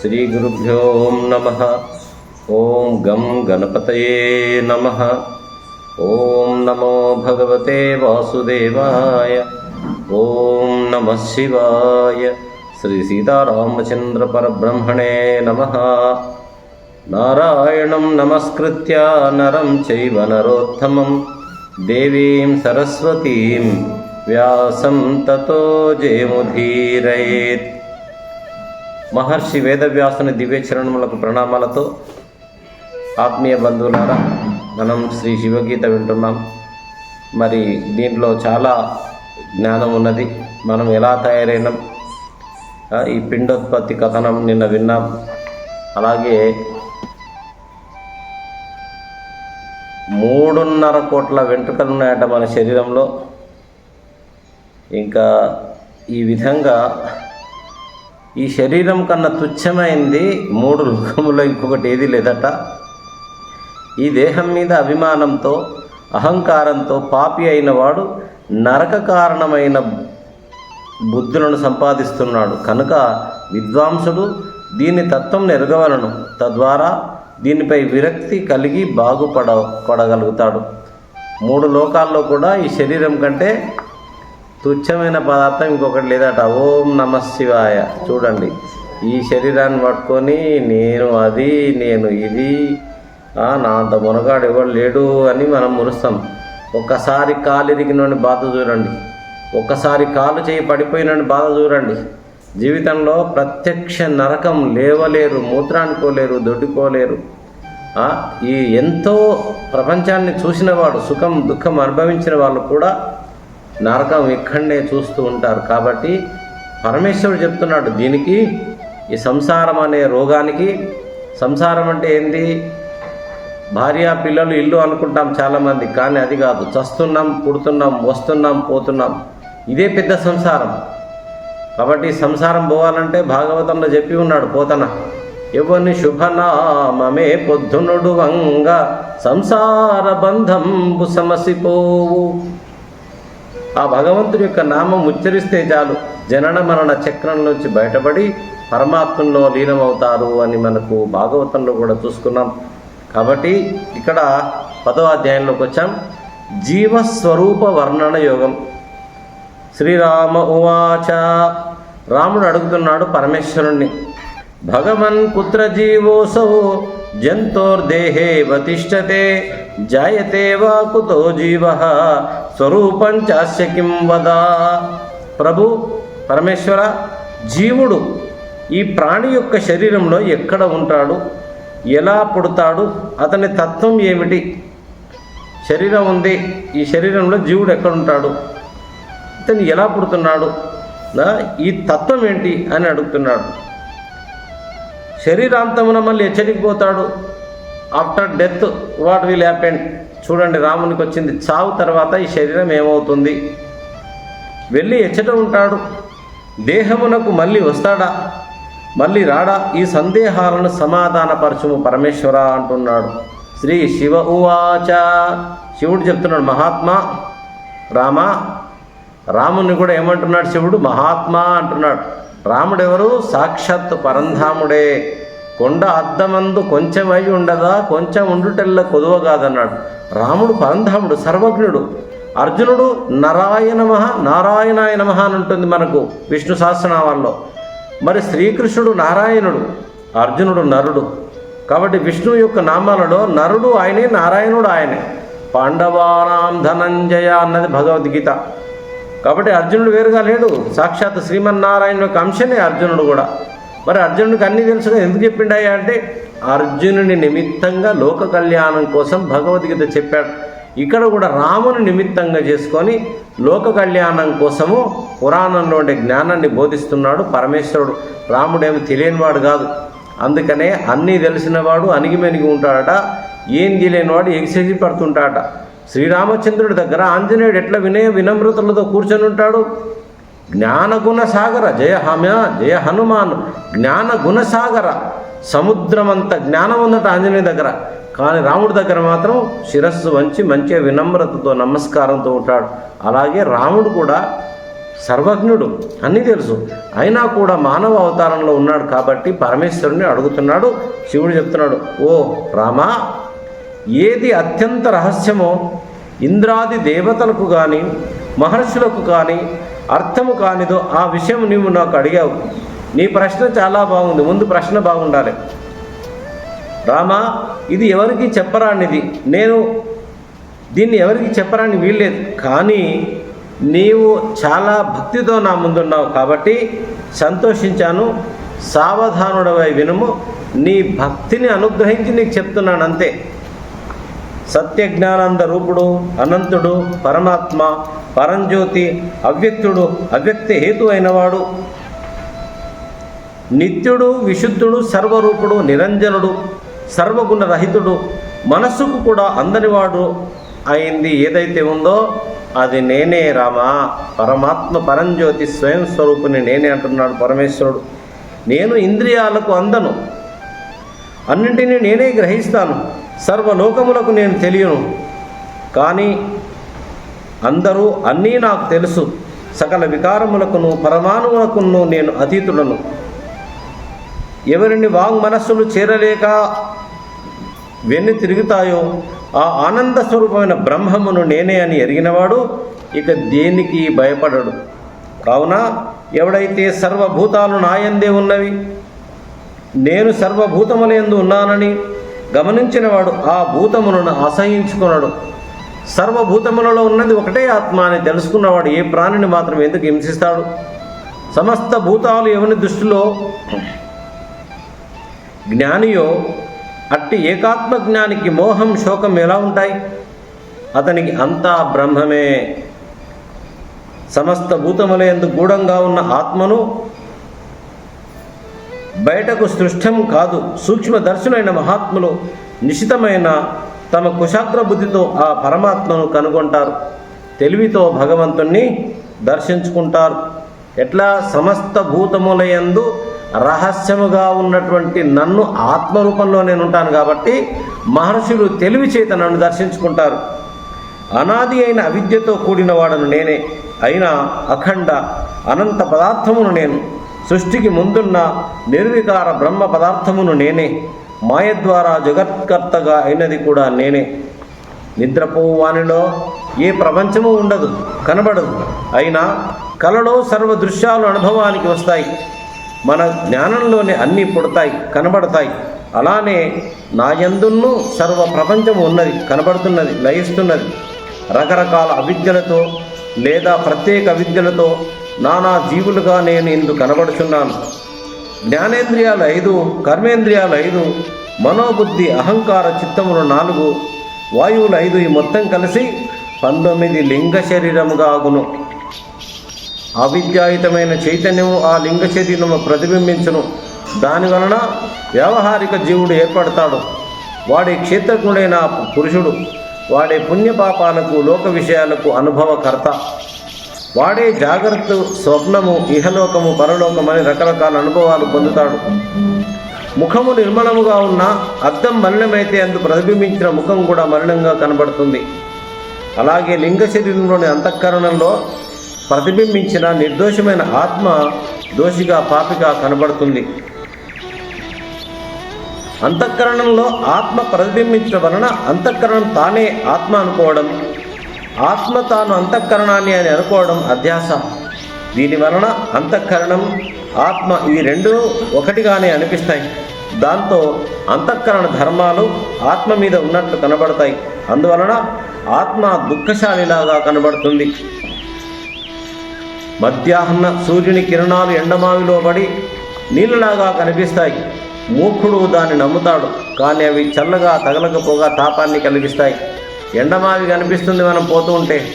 श्रीगुरुभ्यो नमः। ॐ गं गणपतये नमः। ॐ नमो भगवते वासुदेवाय। ॐ नमः शिवाय। श्रीसीतारामचन्द्रपरब्रह्मणे नमः। నారాయణం నమస్కృత్య నరం చైవ నరోత్తమం దేవీం సరస్వతీం వ్యాసం తతో జయముధీరయేత్ మహర్షి వేదవ్యాసుని దివ్యచరణములకు ప్రణామాలతో ఆత్మీయ బంధువులారా మనం శ్రీ శివగీత వింటున్నాం. మరి దీంట్లో చాలా జ్ఞానం ఉన్నది. మనం ఎలా తయారైనాం? ఈ పిండోత్పత్తి కథనం నిన్న విన్నాం. అలాగే మూడున్నర కోట్ల వెంట్రుకలు ఉన్నాయట మన శరీరంలో. ఇంకా ఈ విధంగా ఈ శరీరం కన్నా తుచ్చమైంది మూడు లోకములో ఇంకొకటి ఏది లేదట. ఈ దేహం మీద అభిమానంతో అహంకారంతో పాపి అయిన వాడు నరక కారణమైన బుద్ధులను సంపాదిస్తున్నాడు. కనుక విద్వాంసుడు దీని తత్వం ఎరగవలను తద్వారా దీనిపై విరక్తి కలిగి బాగుపడ పడగలుగుతాడు. మూడు లోకాల్లో కూడా ఈ శరీరం కంటే తుచ్చమైన పదార్థం ఇంకొకటి లేదట. ఓం నమ శివాయ. చూడండి. ఈ శరీరాన్ని పట్టుకొని నేను అది నేను ఇది నా అంత మునగాడు ఎవడు లేడు అని మనం మురుస్తాం. ఒక్కసారి కాలు ఇరిగినోని బాధ చూడండి. ఒక్కసారి కాలు చేయి పడిపోయినని బాధ చూడండి. జీవితంలో ప్రత్యక్ష నరకం లేవలేరు మూత్రానుకోలేరు దొడ్డుకోలేరు. ఈ ఎంతో ప్రపంచాన్ని చూసినవాడు సుఖం దుఃఖం అనుభవించిన వాళ్ళు కూడా నరకం ఇక్కడనే చూస్తూ ఉంటారు. కాబట్టి పరమేశ్వరుడు చెప్తున్నాడు దీనికి ఈ సంసారం అనే రోగానికి సంసారం అంటే ఏంది? భార్య పిల్లలు ఇల్లు అనుకుంటాం చాలామంది కానీ అది కాదు. చస్తున్నాం పుడుతున్నాం వస్తున్నాం పోతున్నాం. ఇదే పెద్ద సంసారం. కాబట్టి సంసారం పోవాలంటే భాగవతంలో చెప్పి ఉన్నాడు పోతన. ఎవని శుభనామమే పొద్దునుడు వంగ సంసార బంధంబు సమసిపోవు. ఆ భగవంతుడి యొక్క నామం ఉచ్చరిస్తే చాలు జనన మరణ చక్రంలోంచి బయటపడి పరమాత్మలో లీనమవుతారు అని మనకు భాగవతంలో కూడా చూసుకున్నాం. కాబట్టి ఇక్కడ పదవ అధ్యాయంలోకి వచ్చాం. జీవస్వరూప వర్ణన యోగం. శ్రీరామ ఉవాచ. రాముడు అడుగుతున్నాడు పరమేశ్వరుణ్ణి. భగవన్ కుత్ర జీవోసౌ జంతోర్దేహే వతిష్టతే జాయతే వా కుతో జీవ స్వరూపం చాస్య కిం ప్రభు పరమేశ్వర జీవుడు ఈ ప్రాణి యొక్క శరీరంలో ఎక్కడ ఉంటాడు? ఎలా పుడతాడు? అతని తత్వం ఏమిటి? శరీరం ఉంది. ఈ శరీరంలో జీవుడు ఎక్కడ ఉంటాడు? ఇతను ఎలా పుడుతున్నాడు? ఈ తత్వం ఏంటి? అని అడుగుతున్నాడు. శరీరాంతమున మళ్ళీ ఎచ్చడికి పోతాడు. After death what will happen చూడండి రామునికి వచ్చింది చావు తర్వాత ఈ శరీరం ఏమవుతుంది? వెళ్ళి ఎచ్చట ఉంటాడు. దేహమునకు మళ్ళీ వస్తాడా? మళ్ళీ రాడా? ఈ సందేహాలను సమాధానపరచుము పరమేశ్వర అంటున్నాడు. శ్రీ శివ ఉవాచ. శివుడు చెప్తున్నాడు మహాత్మా రామా. రాముని కూడా ఏమంటున్నాడు శివుడు? మహాత్మా అంటున్నాడు. రాముడెవరు? సాక్షాత్ పరంధాముడే. కొండ అద్దమందు కొంచెం అయి ఉండదా? కొంచెం ఉండుటెల్ల కొదువ కాదన్నాడు. రాముడు పరంధాముడు సర్వజ్ఞుడు. అర్జునుడు నారాయణ మహ నారాయణాయ అని ఉంటుంది మనకు విష్ణు సహస్రనామాల్లో. మరి శ్రీకృష్ణుడు నారాయణుడు? అర్జునుడు నరుడు. కాబట్టి విష్ణువు యొక్క నామాలలో నరుడు ఆయనే నారాయణుడు ఆయనే. పాండవానాం ధనంజయ అన్నది భగవద్గీత. కాబట్టి అర్జునుడు వేరుగా లేడు. సాక్షాత్ శ్రీమన్నారాయణ యొక్క అంశనే అర్జునుడు కూడా. మరి అర్జునుడికి అన్నీ తెలుసుగా ఎందుకు చెప్పిండాయి అంటే అర్జునుని నిమిత్తంగా లోక కళ్యాణం కోసం భగవద్గీత చెప్పాడు. ఇక్కడ కూడా రాముని నిమిత్తంగా చేసుకొని లోక కళ్యాణం కోసము పురాణంలో ఉండే జ్ఞానాన్ని బోధిస్తున్నాడు పరమేశ్వరుడు. రాముడేమి తెలియనివాడు కాదు. అందుకనే అన్నీ తెలిసినవాడు అణిగిమెనిగి ఉంటాడట. ఏం తెలియనివాడు ఎగిసెగి పడుతుంటాడట. శ్రీరామచంద్రుడి దగ్గర ఆంజనేయుడు ఎట్లా వినయ వినమ్రతలతో కూర్చొని ఉంటాడు జ్ఞానగుణ సాగర జయ హమ్య జయ హనుమాన్ జ్ఞాన గుణసాగర సముద్రమంత జ్ఞానం ఉందట ఆంజనేయ దగ్గర. కానీ రాముడి దగ్గర మాత్రం శిరస్సు వంచి మంచిగా వినమ్రతతో నమస్కారంతో ఉంటాడు. అలాగే రాముడు కూడా సర్వజ్ఞుడు అన్నీ తెలుసు. అయినా కూడా మానవ అవతారంలో ఉన్నాడు కాబట్టి పరమేశ్వరుని అడుగుతున్నాడు శివుడు చెప్తున్నాడు ఓ రామా ఏది అత్యంత రహస్యమో ఇంద్రాది దేవతలకు కానీ మహర్షులకు కానీ అర్థము కానిదో ఆ విషయం నువ్వు నాకు అడిగావు. నీ ప్రశ్న చాలా బాగుంది. ముందు ప్రశ్న బాగుండాలి. రామా ఇది ఎవరికి చెప్పరానిది? నేను దీన్ని ఎవరికి చెప్పరాని వీల్లేదు. కానీ నీవు చాలా భక్తితో నా ముందున్నావు కాబట్టి సంతోషించాను. సావధానుడవై వినుము. నీ భక్తిని అనుగ్రహించి నీకు చెప్తున్నాను అంతే. సత్యజ్ఞానంద రూపుడు అనంతుడు పరమాత్మ పరంజ్యోతి అవ్యక్తుడు అవ్యక్త హేతు అయినవాడు. నిత్యుడు విశుద్ధుడు సర్వరూపుడు నిరంజనుడు సర్వగుణ రహితుడు మనస్సుకు కూడా అందనివాడు అయింది ఏదైతే ఉందో అది నేనే రామా. పరమాత్మ పరంజ్యోతి స్వయం స్వరూపుని నేనే అంటున్నాడు పరమేశ్వరుడు. నేను ఇంద్రియాలకు అందను. అన్నింటినీ నేనే గ్రహిస్తాను. సర్వలోకములకు నేను తెలియను. కానీ అందరూ అన్నీ నాకు తెలుసు. సకల వికారములకును పరమాణువులకును నేను అతీతులను ఎవరిని వాంగ్ మనస్సులు చేరలేక వెన్ను తిరుగుతాయో ఆ ఆనంద స్వరూపమైన బ్రహ్మమును నేనే అని ఎరిగినవాడు ఇక దేనికి భయపడడు. కావున ఎవడైతే సర్వభూతాలు నాయందే ఉన్నవి నేను సర్వభూతములందు ఉన్నానని గమనించినవాడు ఆ భూతములను అసహించుకున్నాడు. సర్వభూతములలో ఉన్నది ఒకటే ఆత్మ అని తెలుసుకున్నవాడు ఏ ప్రాణిని మాత్రం ఎందుకు హింసిస్తాడు? సమస్త భూతాలు ఎవని దృష్టిలో? జ్ఞానియో అట్టి ఏకాత్మ జ్ఞానికి మోహం శోకం ఎలా ఉంటాయి? అతనికి అంతా బ్రహ్మమే. సమస్త భూతములందు గూఢంగా ఉన్న ఆత్మను బయటకు సృష్టం కాదు సూక్ష్మదర్శులైన మహాత్ములు నిశితమైన తమ కుశాగ్ర బుద్ధితో ఆ పరమాత్మను కనుగొంటారు. తెలివితో భగవంతుణ్ణి దర్శించుకుంటారు. ఎట్లా? సమస్త భూతములయందు రహస్యముగా ఉన్నటువంటి నన్ను ఆత్మరూపంలో నేను ఉంటాను కాబట్టి మహర్షులు తెలివి చేత నన్ను దర్శించుకుంటారు. అనాది అయిన అవిద్యతో కూడిన వాడను నేనే. అయినా అఖండ అనంత పదార్థమును నేను. సృష్టికి ముందున్న నిర్వికార బ్రహ్మ పదార్థమును నేనే. మాయ ద్వారా జగత్కర్తగా అయినది కూడా నేనే. నిద్రపోవు వానిలో ఏ ప్రపంచము ఉండదు కనబడదు. అయినా కలలో సర్వ దృశ్యాలు అనుభవానికి వస్తాయి. మన జ్ఞానంలోనే అన్నీ పుడతాయి కనబడతాయి. అలానే నాయందున్ను సర్వ ప్రపంచము ఉన్నది కనబడుతున్నది లయిస్తున్నది. రకరకాల అవిద్యలతో లేదా ప్రత్యేక విద్యలతో నానా జీవులుగా నేను ఇందు కనబడుచున్నాను. జ్ఞానేంద్రియాలు ఐదు కర్మేంద్రియాలు ఐదు మనోబుద్ధి అహంకార చిత్తములు నాలుగు వాయువులు ఐదు ఈ మొత్తం కలిసి పంతొమ్మిది లింగ శరీరముగా ఆగును. అవిద్యాయుతమైన చైతన్యము ఆ లింగ శరీరము ప్రతిబింబించును. దాని వలన వ్యావహారిక జీవుడు ఏర్పడతాడు. వాడి క్షేత్రజ్ఞుడైన పురుషుడు వాడే పుణ్యపాపాలకు లోక విషయాలకు అనుభవకర్త. వాడే జాగ్రత్త స్వప్నము ఇహలోకము పరలోకం అనే రకరకాల అనుభవాలు పొందుతాడు. ముఖము నిర్మలముగా ఉన్న అద్దం మలినమైతే అందు ప్రతిబింబించిన ముఖం కూడా మలినంగా కనబడుతుంది. అలాగే లింగ శరీరంలోని అంతఃకరణంలో ప్రతిబింబించిన నిర్దోషమైన ఆత్మ దోషిగా పాపిగా కనబడుతుంది. అంతఃకరణంలో ఆత్మ ప్రతిబింబించడం వలన అంతఃకరణం తానే ఆత్మ అనుకోవడం. ఆత్మ తాను అంతఃకరణాన్ని అని అనుకోవడం అధ్యాస. దీని వలన అంతఃకరణం ఆత్మ ఇవి రెండు ఒకటిగానే అనిపిస్తాయి. దాంతో అంతఃకరణ ధర్మాలు ఆత్మ మీద ఉన్నట్లు కనబడతాయి. అందువలన ఆత్మ దుఃఖశాలిలాగా కనబడుతుంది. మధ్యాహ్న సూర్యుని కిరణాలు ఎండమావిలో పడి నీళ్ళలాగా కనిపిస్తాయి. మూర్ఖుడు దాన్ని నమ్ముతాడు. కానీ అవి చల్లగా తగలకపోగా తాపాన్ని కలిగిస్తాయి. ఎండమావి కనిపిస్తుంది మనం పోతూ ఉంటే.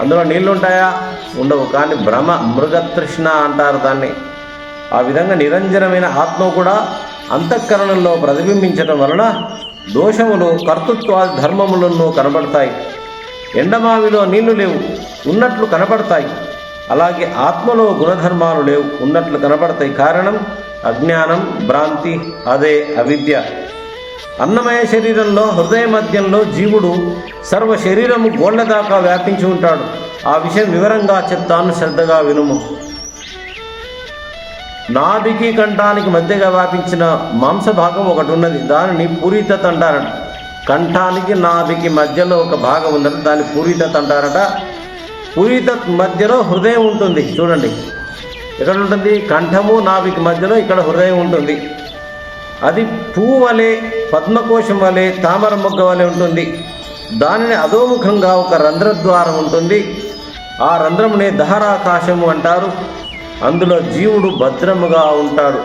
అందులో నీళ్ళు ఉంటాయా ఉండవు. కానీ భ్రమ మృగతృష్ణ అంటారు దాన్ని. ఆ విధంగా నిరంజనమైన ఆత్మ కూడా అంతఃకరణంలో ప్రతిబింబించడం వలన దోషములు కర్తృత్వ ధర్మములను కనబడతాయి. ఎండమావిలో నీళ్ళు లేవు ఉన్నట్లు కనబడతాయి. అలాగే ఆత్మలో గుణధర్మాలు లేవు ఉన్నట్లు కనబడతాయి. కారణం అజ్ఞానం భ్రాంతి అదే అవిద్య. అన్నమయ శరీరంలో హృదయ మధ్యంలో జీవుడు సర్వ శరీరము గోళ్ళ దాకా వ్యాపించి ఉంటాడు. ఆ విషయం వివరంగా చెప్తాను శ్రద్ధగా వినుము. నాభికి కంఠానికి మధ్యగా వ్యాపించిన మాంస భాగం ఒకటి ఉన్నది దానిని పూరితత్ అంటారట కంఠానికి నాభికి మధ్యలో ఒక భాగం ఉందట దాన్ని పూరితత్ అంటారట పూరితత్ మధ్యలో హృదయం ఉంటుంది. చూడండి. ఎక్కడ ఉంటుంది? కంఠము నాభికి మధ్యలో ఇక్కడ హృదయం ఉంటుంది. అది పువ్వు వలె పద్మకోశం వలె తామర మొగ్గ వలె ఉంటుంది. దానిని అధోముఖంగా ఒక రంధ్రద్వారం ఉంటుంది. ఆ రంధ్రమునే దహరాకాశము అంటారు. అందులో జీవుడు భద్రముగా ఉంటాడు.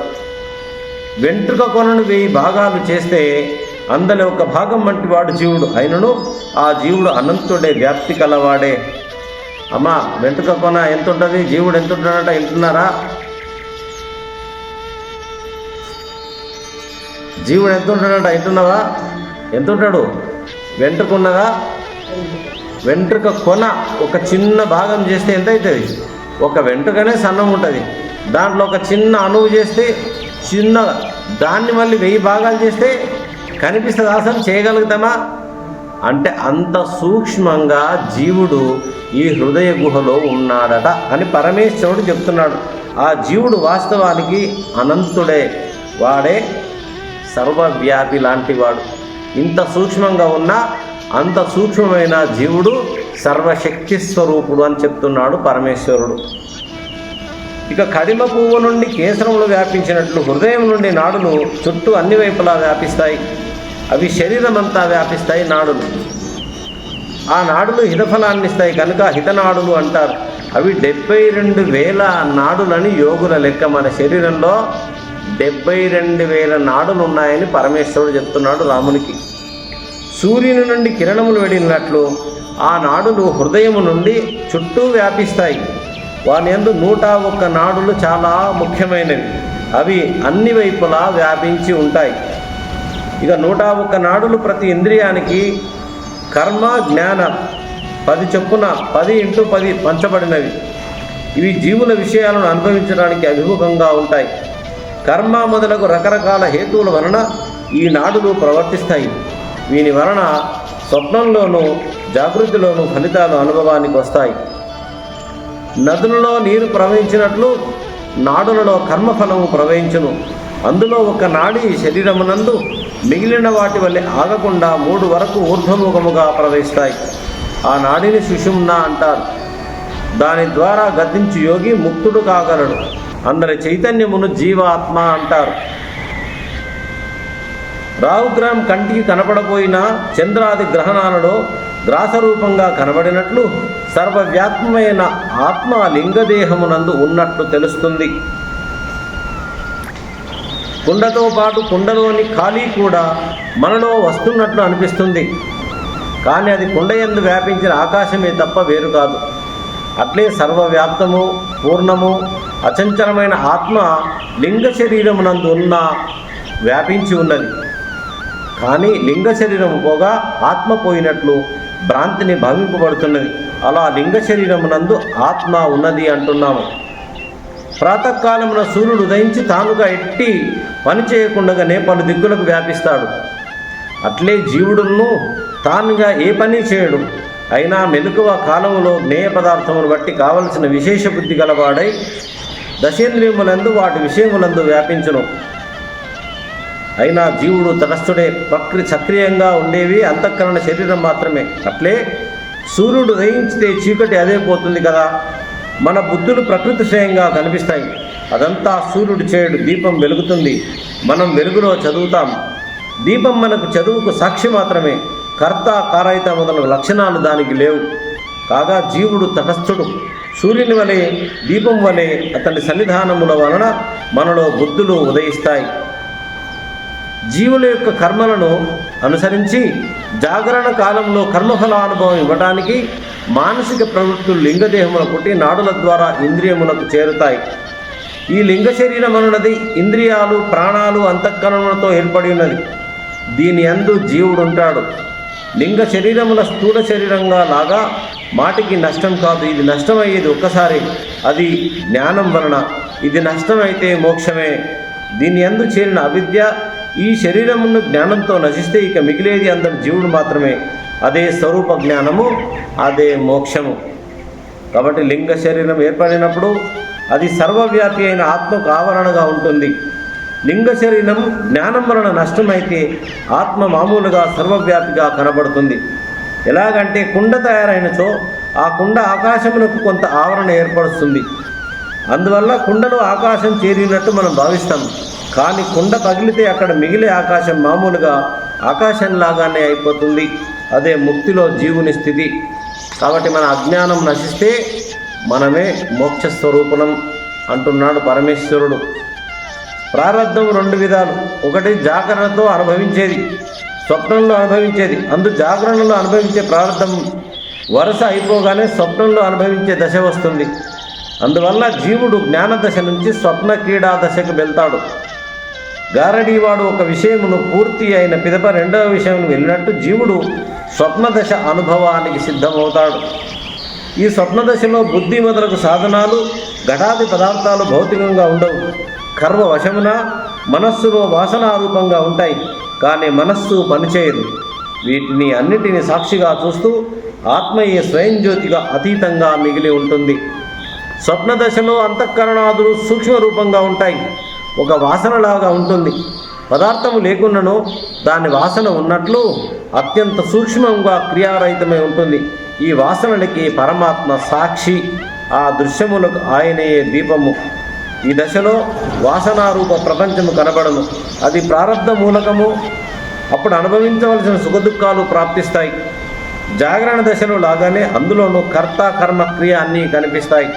వెంట్రుక కొనను వెయ్యి భాగాలు చేస్తే అందులో ఒక భాగం వంటి వాడు జీవుడు అయినను ఆ జీవుడు అనంతుడే వ్యాప్తి కలవాడే. అమ్మా వెంట్రుక కొన ఎంత ఉంటుంది జీవుడు ఎంత ఉంటాడంట వింటున్నారా? జీవుడు ఎంత ఉంటాడంట? ఎంటున్నావా ఎంత ఉంటాడు వెంట్రుకున్నదా? వెంట్రుక కొన ఒక చిన్న భాగం చేస్తే ఎంత అవుతుంది ఒక వెంట్రుకనే సన్నం ఉంటుంది. దాంట్లో ఒక చిన్న అణువు చేస్తే చిన్న దాన్ని మళ్ళీ వెయ్యి భాగాలు చేస్తే కనిపిస్తుంది అసలు చేయగలుగుతామా? అంటే అంత సూక్ష్మంగా జీవుడు ఈ హృదయ గుహలో ఉన్నాడట అని పరమేశ్వరుడు చెప్తున్నాడు. ఆ జీవుడు వాస్తవానికి అనంతుడే. వాడే సర్వవ్యాపి లాంటి వాడు ఇంత సూక్ష్మంగా ఉన్న అంత సూక్ష్మమైన జీవుడు సర్వశక్తి స్వరూపుడు అని చెప్తున్నాడు పరమేశ్వరుడు. ఇక కడిమ పువ్వు నుండి కేసరములు వ్యాపించినట్లు హృదయం నుండి నాడులు చుట్టూ అన్ని వైపులా వ్యాపిస్తాయి. అవి శరీరం అంతా వ్యాపిస్తాయి నాడులు. ఆ నాడులు హితఫలాన్ని ఇస్తాయి కనుక హితనాడులు అంటారు. అవి డెబ్బై రెండు వేల నాడులని యోగుల లెక్క మన శరీరంలో డెబ్బై రెండు వేల నాడులు ఉన్నాయని పరమేశ్వరుడు చెప్తున్నాడు రామునికి. సూర్యుని నుండి కిరణములు వెడినట్లు ఆ నాడులు హృదయము నుండి చుట్టూ వ్యాపిస్తాయి. వాని ఎందు నూట ఒక్క నాడులు చాలా ముఖ్యమైనవి. అవి అన్ని వైపులా వ్యాపించి ఉంటాయి. ఇక నూట ఒక్క నాడులు ప్రతి ఇంద్రియానికి కర్మ జ్ఞాన పది చొప్పున పది ఇంటూ పది పంచబడినవి. ఇవి జీవుల విషయాలను అనుభవించడానికి అభిముఖంగా ఉంటాయి. కర్మ మొదలగు రకరకాల హేతువుల వలన ఈ నాడులు ప్రవర్తిస్తాయి. వీని వలన స్వప్నంలోనూ జాగృతిలోనూ ఫలితాలు అనుభవానికి వస్తాయి. నదులలో నీరు ప్రవహించినట్లు నాడులలో కర్మఫలము ప్రవహించును. అందులో ఒక నాడి శరీరమునందు మిగిలిన వాటి వల్లే ఆగకుండా మూడు వరకు ఊర్ధ్వముఖముగా ప్రవహిస్తాయి. ఆ నాడిని సుషుమ్న అంటారు. దాని ద్వారా గద్దించు యోగి ముక్తుడు కాగలడు. అందరి చైతన్యమును జీవాత్మ అంటారు. రాహుగ్రహం కంటికి కనపడపోయినా చంద్రాది గ్రహణాలలో గ్రాసరూపంగా కనబడినట్లు సర్వవ్యాప్తమైన ఆత్మ లింగదేహమునందు ఉన్నట్లు తెలుస్తుంది. కుండతో పాటు కుండలోని ఖాళీ కూడా మనలో వస్తున్నట్లు అనిపిస్తుంది. కానీ అది కుండ ఎందు వ్యాపించిన ఆకాశమే తప్ప వేరు కాదు. అట్లే సర్వవ్యాప్తము పూర్ణము అచంచలమైన ఆత్మ లింగ శరీరమునందు ఉన్న వ్యాపించి ఉన్నది. కానీ లింగ శరీరము పోగా ఆత్మ పోయినట్లు భ్రాంతిని భావింపబడుతున్నది అలా లింగ శరీరమునందు ఆత్మ ఉన్నది అంటున్నాము. ప్రాతకాలమున సూర్యుడు ఉదయించి తానుగా ఎట్టి పని చేయకుండగానే పలు దిక్కులకు వ్యాపిస్తాడు. అట్లే జీవుడును తానుగా ఏ పని చేయడు. అయినా మెలకువ కాలములో జ్ఞేయ పదార్థమును బట్టి కావలసిన విశేష బుద్ధి గలవాడై దశేంద్రియములందు వాటి విషయములందు వ్యాపించును. అయినా జీవుడు తటస్థుడే ప్రకృతి సక్రియంగా ఉండేవి అంతఃకరణ శరీరం మాత్రమే. అట్లే సూర్యుడు దయించితే చీకటి అదే పోతుంది కదా. మన బుద్ధులు ప్రకృతి స్వయంగా కనిపిస్తాయి. అదంతా సూర్యుడు చేయడు దీపం వెలుగుతుంది. మనం వెలుగులో చదువుతాం. దీపం మనకు చదువుకు సాక్షి మాత్రమే. కర్త కారయిత మొదలగు లక్షణాలు దానికి లేవు. కాగా జీవుడు తటస్థుడు. సూర్యుని వలె దీపం వలె అతని సన్నిధానముల వలన మనలో బుద్ధులు ఉదయిస్తాయి. జీవుల యొక్క కర్మలను అనుసరించి జాగరణ కాలంలో కర్మఫలానుభవం ఇవ్వడానికి మానసిక ప్రవృత్తులు లింగదేహముల పుట్టి నాడుల ద్వారా ఇంద్రియములకు చేరుతాయి. ఈ లింగ శరీరం అన్నది ఇంద్రియాలు ప్రాణాలు అంతఃకరణలతో ఏర్పడి ఉన్నది. దీని అందు జీవుడు ఉంటాడు లింగ శరీరముల స్థూల శరీరంగా లాగా మాటికి నష్టం కాదు. ఇది నష్టమయ్యేది ఒక్కసారి. అది జ్ఞానం వలన. ఇది నష్టమైతే మోక్షమే. దీని ఎందు చేరిన అవిద్య ఈ శరీరమును జ్ఞానంతో నశిస్తే ఇక మిగిలేది అందరి జీవుడు మాత్రమే. అదే స్వరూప జ్ఞానము అదే మోక్షము. కాబట్టి లింగ శరీరం ఏర్పడినప్పుడు అది సర్వవ్యాపి అయిన ఆత్మకు ఆవరణగా ఉంటుంది. లింగ శరీరం జ్ఞానం వలన నష్టమైతే ఆత్మ మామూలుగా సర్వవ్యాపిగా కనబడుతుంది. ఎలాగంటే కుండ తయారైనచో ఆ కుండ ఆకాశమునకు కొంత ఆవరణ ఏర్పరుస్తుంది. అందువల్ల కుండలో ఆకాశం చేరినట్టు మనం భావిస్తాం. కానీ కుండ పగిలితే అక్కడ మిగిలే ఆకాశం మామూలుగా ఆకాశంలాగానే అయిపోతుంది. అదే ముక్తిలో జీవుని స్థితి. కాబట్టి మన అజ్ఞానం నశిస్తే మనమే మోక్ష స్వరూపణం అంటున్నాడు పరమేశ్వరుడు. ప్రారంధం రెండు విధాలు. ఒకటి జాగరణతో అనుభవించేది స్వప్నంలో అనుభవించేది. అందు జాగరణలో అనుభవించే ప్రారంధం వరుస అయిపోగానే స్వప్నంలో అనుభవించే దశ వస్తుంది. అందువల్ల జీవుడు జ్ఞానదశ నుంచి స్వప్న క్రీడా దశకు వెళ్తాడు. గారడీవాడు ఒక విషయమును పూర్తి అయిన పిదప రెండవ విషయం వెళ్ళినట్టు జీవుడు స్వప్న దశ అనుభవానికి సిద్ధమవుతాడు. ఈ స్వప్న దశలో బుద్ధి మొదలకు సాధనాలు ఘటాది పదార్థాలు భౌతికంగా ఉండవు. కర్మ వశమున మనస్సులో వాసనారూపంగా ఉంటాయి కానీ మనస్సు పనిచేయదు. వీటిని అన్నిటిని సాక్షిగా చూస్తూ ఆత్మయే స్వయం జ్యోతిగా అతీతంగా మిగిలి ఉంటుంది. స్వప్న దశలో అంతఃకరణాదులు సూక్ష్మ రూపంగా ఉంటాయి. ఒక వాసనలాగా ఉంటుంది. పదార్థము లేకున్నను దాని వాసన ఉన్నట్లు అత్యంత సూక్ష్మంగా క్రియారహితమై ఉంటుంది. ఈ వాసనలకి పరమాత్మ సాక్షి. ఆ దృశ్యములకు ఆయనయే దీపము. ఈ దశలో వాసనారూప ప్రపంచము కనబడము అది ప్రారంధ మూలకము. అప్పుడు అనుభవించవలసిన సుఖదుఖాలు ప్రాప్తిస్తాయి. జాగరణ దశలో లాగానే అందులోనూ కర్త కర్మ క్రియ అన్నీ కనిపిస్తాయి.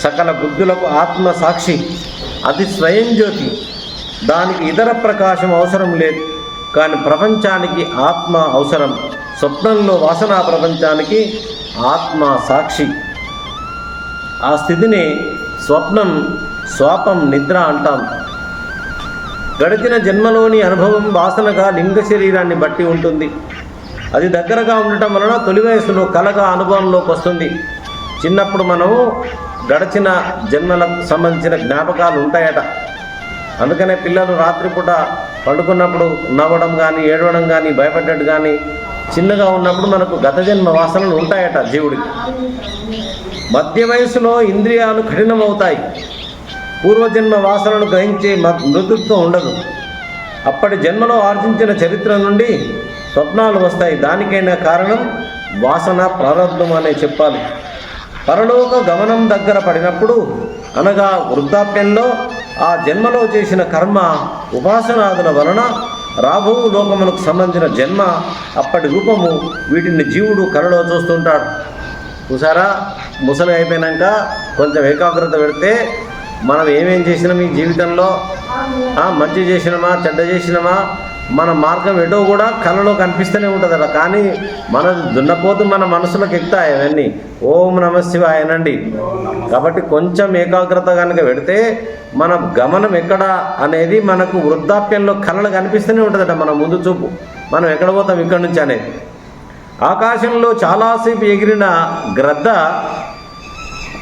సకల బుద్ధులకు ఆత్మ సాక్షి. అది స్వయం జ్యోతి. దానికి ఇతర ప్రకాశం అవసరం లేదు. కానీ ప్రపంచానికి ఆత్మ అవసరం. స్వప్నంలో వాసనా ప్రపంచానికి ఆత్మ సాక్షి. ఆ స్థితిని స్వప్నం స్వాపం నిద్ర అంటాం. గడిచిన జన్మలోని అనుభవం వాసనగా లింగ శరీరాన్ని బట్టి ఉంటుంది. అది దగ్గరగా ఉండటం వలన తొలి వయసులో కలగా అనుభవంలోకి వస్తుంది. చిన్నప్పుడు మనము గడిచిన జన్మలకు సంబంధించిన జ్ఞాపకాలు ఉంటాయట. అందుకనే పిల్లలు రాత్రిపూట పండుకున్నప్పుడు నవ్వడం కానీ ఏడవడం కానీ భయపడ్డట్టు కానీ చిన్నగా ఉన్నప్పుడు మనకు గత జన్మ వాసనలు ఉంటాయట జీవుడికి మధ్య వయసులో ఇంద్రియాలు కఠినమవుతాయి. పూర్వజన్మ వాసనలు గ్రహించే మృదుత్వం ఉండదు. అప్పటి జన్మలో ఆర్జించిన చరిత్ర నుండి స్వప్నాలు వస్తాయి. దానికైనా కారణం వాసన ప్రారంభం అనే చెప్పాలి. పరలోక గమనం దగ్గర పడినప్పుడు అనగా వృద్ధాప్యంలో ఆ జన్మలో చేసిన కర్మ ఉపాసనాదుల వలన రాబో లోకములకు సంబంధించిన జన్మ అప్పటి రూపము వీటిని జీవుడు కలలో చూస్తుంటాడు. చూసారా? ముసలి అయిపోయినాక కొంచెం ఏకాగ్రత పెడితే మనం ఏమేం చేసినాం ఈ జీవితంలో? మంచి చేసినామా? చెడ్డ చేసినామా? మన మార్గం ఎటో కూడా కళ్ళలో కనిపిస్తూనే ఉంటుంది అలా. కానీ మన దున్నపోతు మన మనసులోకి ఎక్కుతాయి అవన్నీ. ఓం నమ శివాయనండి కాబట్టి కొంచెం ఏకాగ్రత కనుక పెడితే మన గమనం ఎక్కడ అనేది మనకు వృద్ధాప్యంలో కళలు కనిపిస్తూనే ఉంటుందట మన ముందు చూపు. మనం ఎక్కడ పోతాం ఇక్కడి నుంచి అనేది. ఆకాశంలో చాలాసేపు ఎగిరిన గ్రద్ద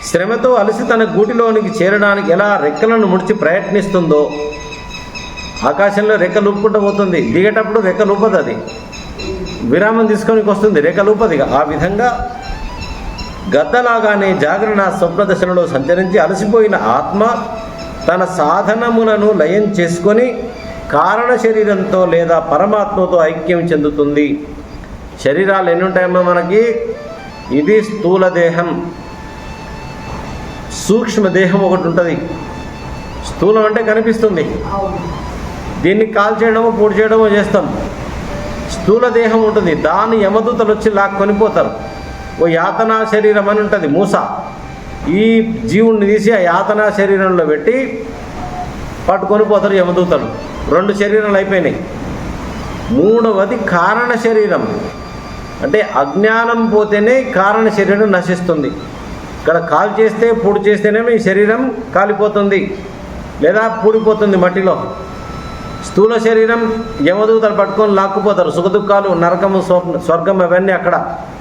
శ్రమతో అలసి తన గూటిలోనికి చేరడానికి ఎలా రెక్కలను ముడిచి ప్రయత్నిస్తుందో ఆకాశంలో రెక్క ఊపుకుంటూ పోతుంది. దిగేటప్పుడు రెక్క ఊపదు అది. విరామం తీసుకొని వస్తుంది. రెక్క ఊపది ఆ విధంగా గద్దలాగానే జాగరణ స్వప్న దశలలో సంచరించి అలసిపోయిన ఆత్మ తన సాధనములను లయం చేసుకొని కారణ శరీరంతో లేదా పరమాత్మతో ఐక్యం చెందుతుంది. శరీరాలు ఎన్ని మనకి? ఇది స్థూల దేహం. సూక్ష్మ దేహం ఒకటి ఉంటుంది. స్థూలం అంటే కనిపిస్తుంది. దీన్ని కాల్ చేయడమో పూడి చేయడమో చేస్తాం. స్థూల దేహం ఉంటుంది. దాన్ని యమదూతలు వచ్చి లాక్కొని పోతారు ఓ యాతనా శరీరం అని ఉంటుంది మూస. ఈ జీవుణ్ణి తీసి ఆ యాతనా శరీరంలో పెట్టి పట్టుకొని పోతారు యమదూతలు. రెండు శరీరాలు అయిపోయినాయి. మూడవది కారణ శరీరం. అంటే అజ్ఞానం పోతేనే కారణ శరీరం నశిస్తుంది. ఇక్కడ కాల్ చేస్తే పూడి చేస్తేనేమో ఈ శరీరం కాలిపోతుంది. లేదా పూడిపోతుంది మట్టిలో. స్థూల శరీరం యమదూతలు పట్టుకొని లాక్కుపోతారు. సుఖదుఖాలు నరకము స్వప్న స్వర్గం అవన్నీ అక్కడ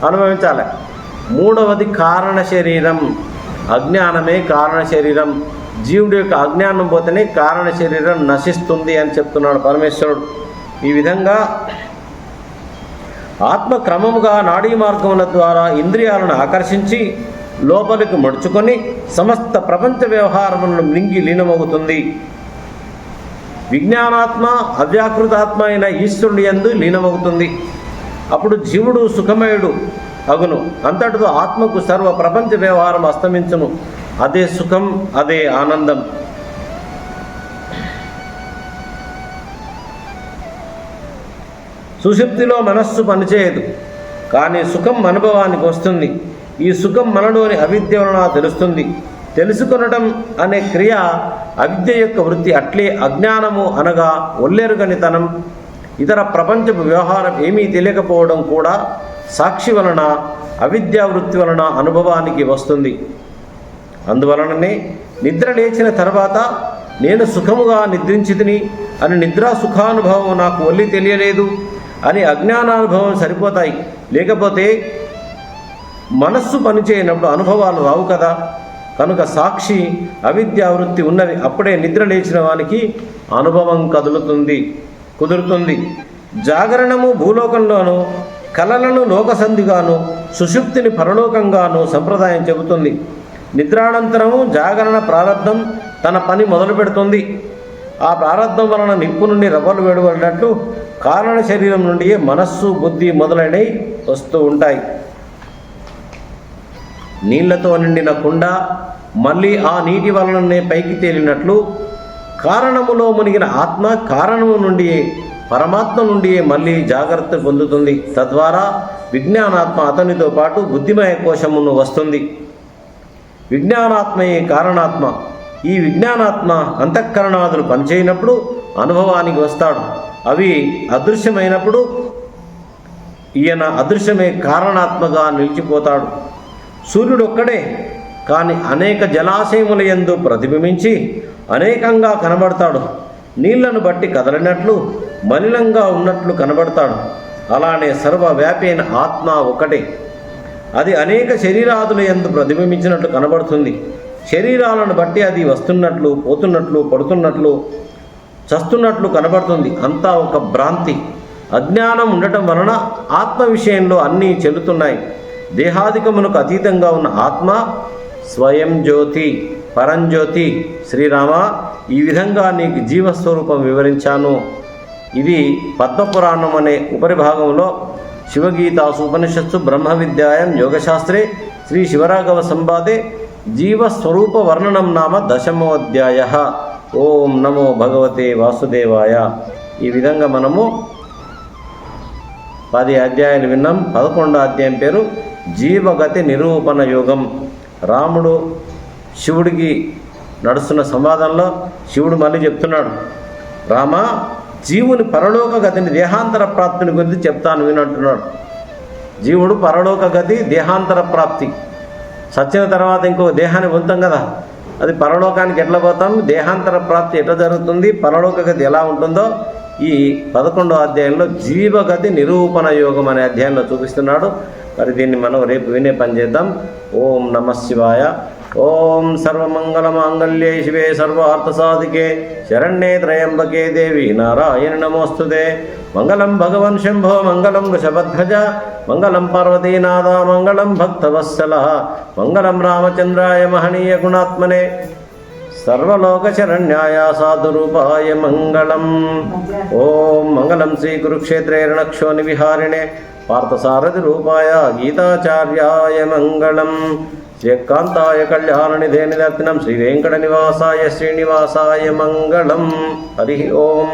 అనుభవించాలి. మూడవది కారణ శరీరం. అజ్ఞానమే కారణ శరీరం. జీవుడి యొక్క అజ్ఞానం పోతేనే కారణ శరీరం నశిస్తుంది అని చెప్తున్నాడు పరమేశ్వరుడు. ఈ విధంగా ఆత్మ క్రమముగా నాడీ మార్గముల ద్వారా ఇంద్రియాలను ఆకర్షించి లోపలికి మడుచుకొని సమస్త ప్రపంచ వ్యవహారములను మింగి లీనమవుతుంది. విజ్ఞానాత్మ అవ్యాకృతాత్మ అయిన ఈశ్వరుని యందు లీనమవుతుంది. అప్పుడు జీవుడు సుఖమయుడు అగును. అంతటితో ఆత్మకు సర్వ ప్రపంచ వ్యవహారం అస్తమించును. అదే సుఖం అదే ఆనందం. సుషుప్తిలో మనస్సు పనిచేయదు. కానీ సుఖం అనుభవానికి వస్తుంది. ఈ సుఖం మనలోని అవిద్య వలన తెలుస్తుంది. తెలుసుకొనడం అనే క్రియ అవిద్య యొక్క వృత్తి. అట్లే అజ్ఞానము అనగా ఒల్లెరుగనితనం ఇతర ప్రపంచపు వ్యవహారం ఏమీ తెలియకపోవడం కూడా సాక్షి వలన అవిద్యా వృత్తి వలన అనుభవానికి వస్తుంది. అందువలననే నిద్ర లేచిన తర్వాత నేను సుఖముగా నిద్రించితిని అని నిద్రా సుఖానుభవం నాకు ఒల్లి తెలియలేదు అని అజ్ఞానానుభవం సరిపోతాయి. లేకపోతే మనస్సు పనిచేయనప్పుడు అనుభవాలు రావు కదా. కనుక సాక్షి అవిద్యా వృత్తి ఉన్నది అప్పుడే నిద్ర లేచిన వానికి అనుభవం కదులుతుంది కుదురుతుంది. జాగరణము భూలోకంలోను కలలను లోకసంధిగాను సుషుప్తిని పరలోకంగాను సంప్రదాయం చెబుతుంది. నిద్రానంతరము జాగరణ ప్రారంధం తన పని మొదలు పెడుతుంది. ఆ ప్రారంధం వలన నిప్పు నుండి రవ్వలు వేడుబడినట్లు కారణ శరీరం నుండి మనస్సు బుద్ధి మొదలైనవి వస్తూ ఉంటాయి. నీళ్ళతో నిండిన కుండ మళ్ళీ ఆ నీటి వలననే పైకి తేలినట్లు కారణములో మునిగిన ఆత్మ కారణము నుండి పరమాత్మ నుండి మళ్ళీ జాగ్రత్త పొందుతుంది. తద్వారా విజ్ఞానాత్మ అతనితో పాటు బుద్ధిమయ కోశమును వస్తుంది. విజ్ఞానాత్మయే కారణాత్మ. ఈ విజ్ఞానాత్మ అంతఃకరణాదులు పనిచేయనప్పుడు అనుభవానికి వస్తాడు. అవి అదృశ్యమైనప్పుడు ఈయన అదృశ్యమే కారణాత్మగా నిలిచిపోతాడు. సూర్యుడు ఒక్కడే కానీ అనేక జలాశయముల యందు ప్రతిబింబించి అనేకంగా కనబడతాడు. నీళ్ళను బట్టి కదలినట్లు మలినంగా ఉన్నట్లు కనబడతాడు. అలానే సర్వవ్యాపి అయిన ఆత్మ ఒకటే. అది అనేక శరీరాదుల యందు ప్రతిబింబించినట్లు కనబడుతుంది. శరీరాలను బట్టి అది వస్తున్నట్లు పోతున్నట్లు పడుతున్నట్లు చస్తున్నట్లు కనబడుతుంది. అంతా ఒక భ్రాంతి. అజ్ఞానం ఉండటం వలన ఆత్మ విషయంలో అన్నీ చెల్లుతున్నాయి. దేహాధికమునకు అతీతంగా ఉన్న ఆత్మ స్వయం జ్యోతి పరంజ్యోతి శ్రీరామ ఈ విధంగా నీకు జీవస్వరూపం వివరించాను. ఇది పద్మపురాణం అనే ఉపరిభాగంలో శివగీతా శివగీతాసు ఉపనిషత్సు బ్రహ్మ విద్యాయం యోగశాస్త్రే శ్రీ శివరాఘవ సంవాదే జీవస్వరూప వర్ణనం నామ దశమోధ్యాయ. ఓం నమో భగవతే వాసుదేవాయ. ఈ విధంగా మనము పది అధ్యాయాలు విన్నాం. పదకొండో అధ్యాయం పేరు జీవగతి నిరూపణ యోగం. రాముడు శివుడికి నడుస్తున్న సంవాదంలో శివుడు మళ్ళీ చెప్తున్నాడు రామ జీవుని పరలోక గతిని దేహాంతర ప్రాప్తిని గురించి చెప్తాను వినంటున్నాడు జీవుడు పరలోక గతి దేహాంతర ప్రాప్తి. సచ్చిన తర్వాత ఇంకో దేహాన్ని పొందుతాం కదా అది పరలోకానికి ఎట్లా పోతాం? దేహాంతర ప్రాప్తి ఎట్లా జరుగుతుంది? పరలోక గతి ఎలా ఉంటుందో ఈ పదకొండో అధ్యాయంలో జీవగతి నిరూపణ యోగం అనే అధ్యాయంలో చూపిస్తున్నాడు. మరి దీన్ని మనం రేపు వినే పని చేద్దాం. ఓం నమ శివాయ. ఓం సర్వమంగళ మాంగళ్యే శివే సర్వార్థసాధికే. శరణ్యే త్రయంబకే దేవి. నారాయణ నమోస్తుదే మంగళం భగవన్ శంభో మంగళం వృషభధ్వజ. మంగళం పార్వతీనాథ మంగళం భక్తవత్సల. మంగళం రామచంద్రాయ మహనీయ గుణాత్మనే. సర్వలోకశరణ్యాయ సాధురూపాయ మంగళం. ఓం మంగళం శ్రీ కురుక్షేత్రే రణక్షోని విహారిణే పార్థసారథి రూపాయ గీతాచార్యాయ మంగళం. శ్రీకాంతాయ కళ్యాణనిధే నిదగ్నం శ్రీ వెంకట నివాసాయ శ్రీనివాసాయ మంగళం. హరి ఓం.